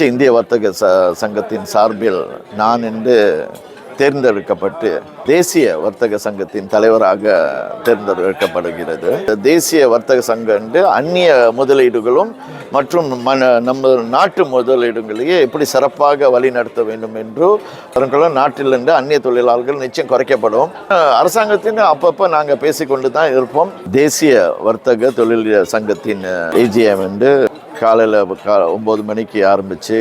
அகில இந்திய வர்த்தக ச சங்கத்தின் சார்பில் நான் என்று தேர்ந்தெடுக்கப்பட்டு தேசிய வர்த்தக சங்கத்தின் தலைவராக தேர்ந்தெடுக்கப்படுகிறது. தேசிய வர்த்தக சங்கம் என்று அந்நிய முதலீடுகளும் மற்றும் மன நம்ம நாட்டு முதலீடுகளையே எப்படி சிறப்பாக வழிநடத்த வேண்டும் என்று நாட்டில் நாட்டிலிருந்து அந்நிய தொழிலாளர்கள் நிச்சயம் குறைக்கப்படும். அரசாங்கத்தின் அப்பப்போ நாங்கள் பேசிக்கொண்டு தான் இருப்போம். தேசிய வர்த்தக தொழில் சங்கத்தின் ஏஜிஎம் என்று காலையில் கா ஒம்பது மணிக்கு ஆரம்பித்து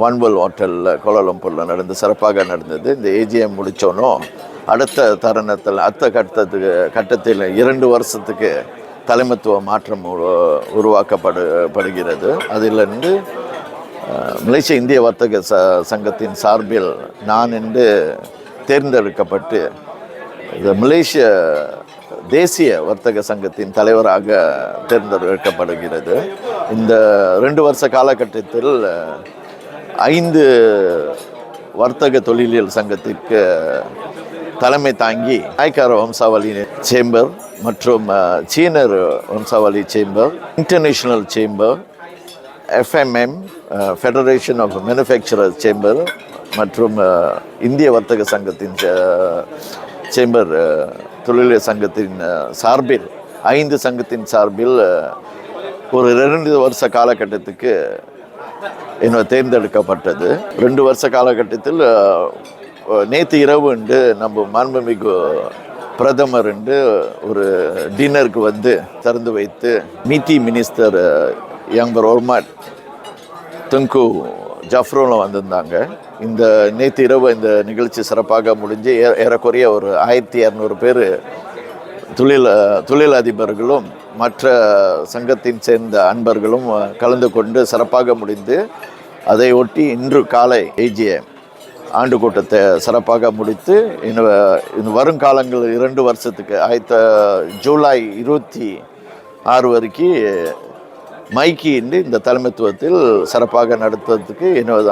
ஒன்வல் ஹோட்டலில் கோலாலம்பூரில் நடந்து சிறப்பாக நடந்தது. இந்த ஏஜிஎம் முடித்தோன்னும் அடுத்த தருணத்தில் அடுத்த கட்டத்துக்கு கட்டத்தில் இரண்டு வருஷத்துக்கு தலைமைத்துவ மாற்றம் உரு- உருவாக்கப்படு படுகிறது. அதிலிருந்து மலேசிய இந்திய வர்த்தக ச சங்கத்தின் சார்பில் நான் என்று தேர்ந்தெடுக்கப்பட்டு இந்த மலேசிய தேசிய வர்த்தக சங்கத்தின் தலைவராக தேர்ந்தெடுக்கப்படுகிறது. இந்த ரெண்டு வருஷ காலகட்டத்தில் ஐந்து வர்த்தக தொழிலியல் சங்கத்திற்கு தலைமை தாங்கி நாய்க்கார வம்சாவளி சேம்பர் மற்றும் சீனர் வம்சாவளி chamber international chamber FMM federation of manufacturer chamber மற்றும் இந்திய வர்த்தக சங்கத்தின் சேம்பர் தொழிலாளர் சங்கத்தின் சார்பில் ஐந்து சங்கத்தின் சார்பில் ஒரு ரெண்டு வருஷ காலகட்டத்துக்கு என்னை தேர்ந்தெடுக்கப்பட்டது. ரெண்டு வருஷ காலகட்டத்தில் நேற்று இரவு என்று நம்ம மாண்புமிகு பிரதமர் என்று ஒரு டின்னருக்கு வந்து திறந்து வைத்து மீட்டி மினிஸ்டர் யங்கர் ஒர்மாட் துங்கு ஜஃப்ரோவில் வந்திருந்தாங்க. இந்த நேற்று இரவு இந்த நிகழ்ச்சி சிறப்பாக முடிஞ்சு ஏ ஏறக்குறைய ஒரு ஆயிரத்தி இரநூறு பேர் தொழில் தொழிலதிபர்களும் மற்ற சங்கத்தின் சேர்ந்த அன்பர்களும் கலந்து கொண்டு சிறப்பாக முடிந்து அதை ஒட்டி இன்று காலை ஏஜிஎம் ஆண்டு கூட்டத்தை சிறப்பாக முடித்து இன்னும் இன்னும் வருங்காலங்கள் இரண்டு வருஷத்துக்கு ஆயிரத்த ஜூலை இருபத்தி ஆறு வரைக்கும் மைக்கி இன்றி இந்த தலைமைத்துவத்தில் சிறப்பாக நடத்துவதற்கு என்னோட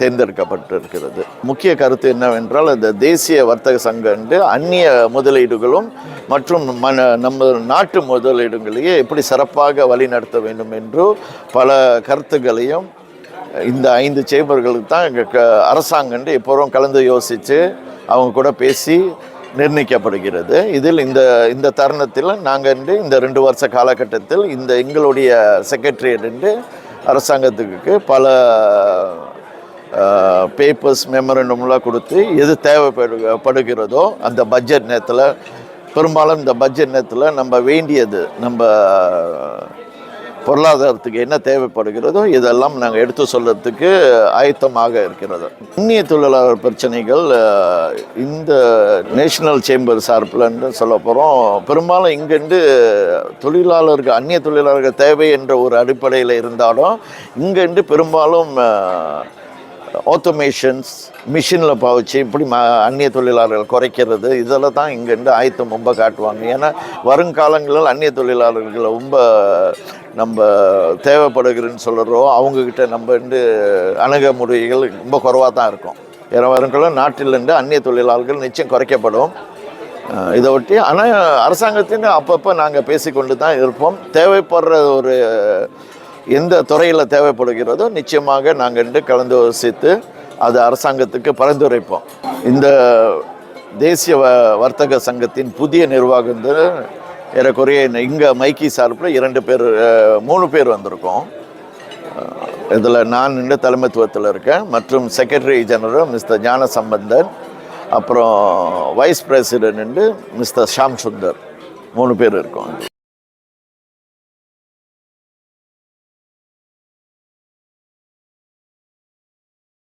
தேர்ந்தெடுக்கப்பட்டிருக்கிறது. முக்கிய கருத்து என்னவென்றால் இந்த தேசிய வர்த்தக சங்கம் என்று அந்நிய முதலீடுகளும் மற்றும் மன நம்ம நாட்டு முதலீடுகளையே எப்படி சிறப்பாக வழிநடத்த வேண்டும் என்று பல கருத்துக்களையும் இந்த ஐந்து செய்பவர்களுக்கு தான் எங்கள் க அரசாங்கம் எப்போதும் கலந்து யோசித்து அவங்க கூட பேசி நிர்ணயிக்கப்படுகிறது. இதில் இந்த இந்த தருணத்தில் நாங்கள் வந்து இந்த ரெண்டு வருஷ காலகட்டத்தில் இந்த எங்களுடைய செக்ரட்டரியட் வந்து அரசாங்கத்துக்கு பல பேப்பர்ஸ் மெமரண்டம்லாம் கொடுத்து எது தேவைப்படு படுகிறதோ அந்த பட்ஜெட் நேரத்தில் பெரும்பாலும் இந்த பட்ஜெட் நேரத்தில் நம்ம வேண்டியது நம்ம பொருளாதாரத்துக்கு என்ன தேவைப்படுகிறதோ இதெல்லாம் நாங்கள் எடுத்து சொல்கிறதுக்கு ஆயத்தமாக இருக்கிறது. அந்நிய தொழிலாளர் பிரச்சனைகள் இந்த நேஷனல் சேம்பர் சார்பில்னு சொல்ல போகிறோம் பெரும்பாலும் இங்கேருந்து தொழிலாளர்கள் அந்நிய தொழிலாளர்கள் தேவை என்ற ஒரு அடிப்படையில் இருந்தாலும் இங்கேருந்து பெரும்பாலும் ஆட்டோமேஷன்ஸ் மிஷினில் பாவச்சு இப்படி ம அந்நிய தொழிலாளர்கள் குறைக்கிறது. இதெல்லாம் தான் இங்கேருந்து ஆயத்தம் ரொம்ப காட்டுவாங்க. ஏன்னா வருங்காலங்களில் அந்நிய தொழிலாளர்கள் ரொம்ப நம்ம தேவைப்படுகிறேன்னு சொல்கிறோம் அவங்கக்கிட்ட நம்ம வந்து அணுகுமுறைகள் ரொம்ப குறைவாக தான் இருக்கும். இரவருங்களும் வருங்காலம் நாட்டிலிருந்து அந்நிய தொழிலாளர்கள் நிச்சயம் குறைக்கப்படும். இதை ஒட்டி ஆனால் அரசாங்கத்தின் அப்பப்போ நாங்கள் பேசிக்கொண்டு தான் இருப்போம். தேவைப்படுற ஒரு எந்த துறையில் தேவைப்படுகிறதோ நிச்சயமாக நாங்கள் வந்து கலந்து யோசித்து அது அரசாங்கத்துக்கு பரிந்துரைப்போம். இந்த தேசிய வ வர்த்தக சங்கத்தின் புதிய நிர்வாகம் ஏறக்குறைய இங்கே மைக்கி சார்பில் இரண்டு பேர் மூணு பேர் வந்திருக்கோம். இதில் நான் நின்று தலைமைத்துவத்தில் இருக்கேன். மற்றும் secretary general mister Gnana Sambandan அப்புறம் vice president mister Sham Sundar. மூணு பேர் இருக்கோம்.